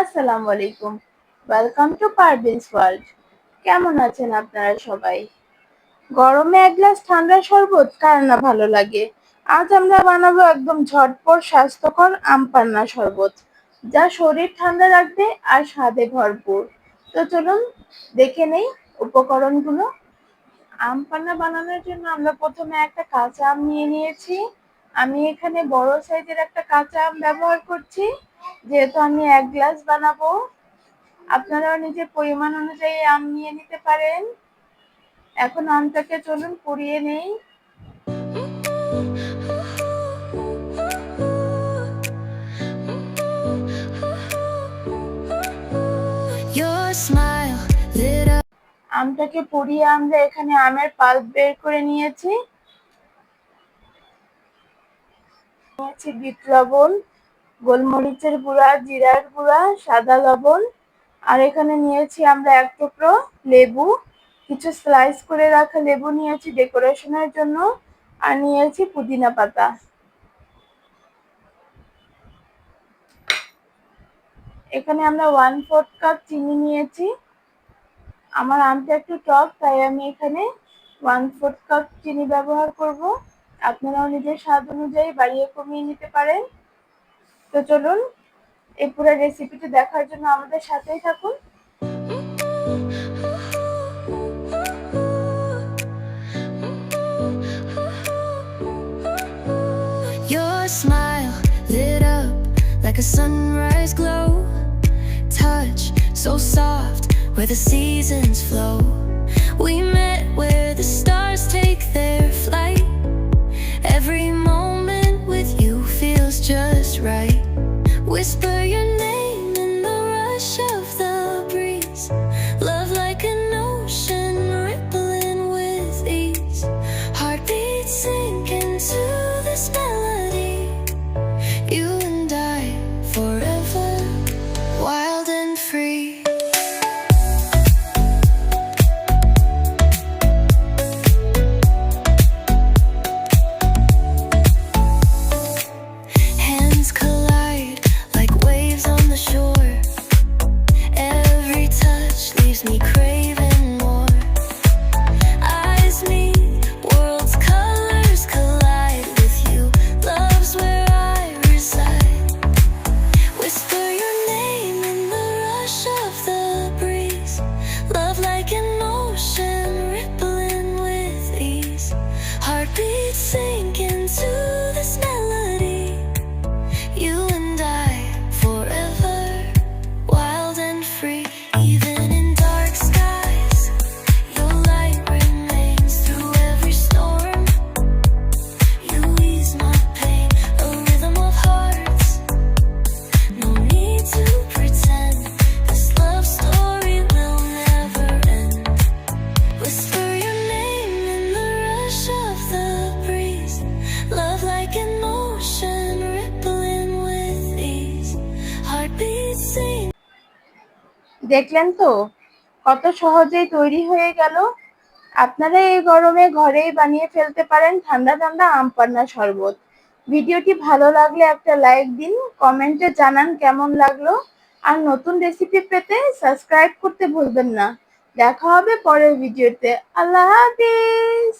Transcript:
আসসালামু আলাইকুম। Welcome to Parveen's world কেমন আছেন আপনারা সবাই? গরমে এক গ্লাস ঠান্ডা শরবত, কার না ভালো লাগে? আজ আমরা বানাবো একদম ঝটপট স্বাস্থ্যকর আম পান্না শরবত, যা শরীর ঠান্ডা রাখবে আর স্বাদে ভরপুর। তো চলুন দেখে নেই উপকরণগুলো। আম পান্না বানানোর জন্য আমরা প্রথমে একটা কাঁচা আম নিয়ে নিয়েছি। আমি এখানে বড় সাইজের একটা কাঁচা আম ব্যবহার করছি যেহেতু আমি এক গ্লাস বানাবো। আপনারাও নিজের পরিমাণ অনুযায়ী আম নিয়ে নিতে পারেন। এখন আমটাকে চলুন পুড়িয়ে নেই। আমটাকে পুড়িয়ে আমরা এখানে আমের পাল্প বের করে নিয়েছি। নিয়েছি বিট লবণ, গোলমরিচের গুঁড়া, জিরার গুঁড়া, সাদা লবণ। আর এখানে নিয়েছি আমরা এক টুকরো লেবু। কিছু স্লাইস করে রাখা লেবু নিয়েছি ডেকোরেশনের জন্য। আর নিয়েছি পুদিনা পাতা। এখানে আমরা ওয়ান ফোর্থ কাপ চিনি নিয়েছি। আমার আমটা একটু টক, তাই আমি এখানে ওয়ান ফোর্থ কাপ চিনি ব্যবহার করব। আপনারাও নিজের স্বাদ অনুযায়ী বাড়িয়ে কমিয়ে নিতে পারেন তো চলুন এই পুরো রেসিপিটি দেখার জন্য আমাদের সাথেই থাকুন like a sunrise glow. Touch so soft where the seasons flow. We met where the stars Whisper your leaves me craving দেখলেন তো? কত সহজেই তৈরি হয়ে গেল। আপনারা এই গরমে ঘরেই বানিয়ে ফেলতে পারেন ঠান্ডা ঠান্ডা আম পান্না শরবত। ভিডিওটি ভালো লাগলে একটা লাইক দিন, কমেন্টে জানান কেমন লাগল। আর নতুন রেসিপি পেতে সাবস্ক্রাইব করতে ভুলবেন না। দেখা হবে পরের ভিডিওতে। আল্লাহ হাফিজ!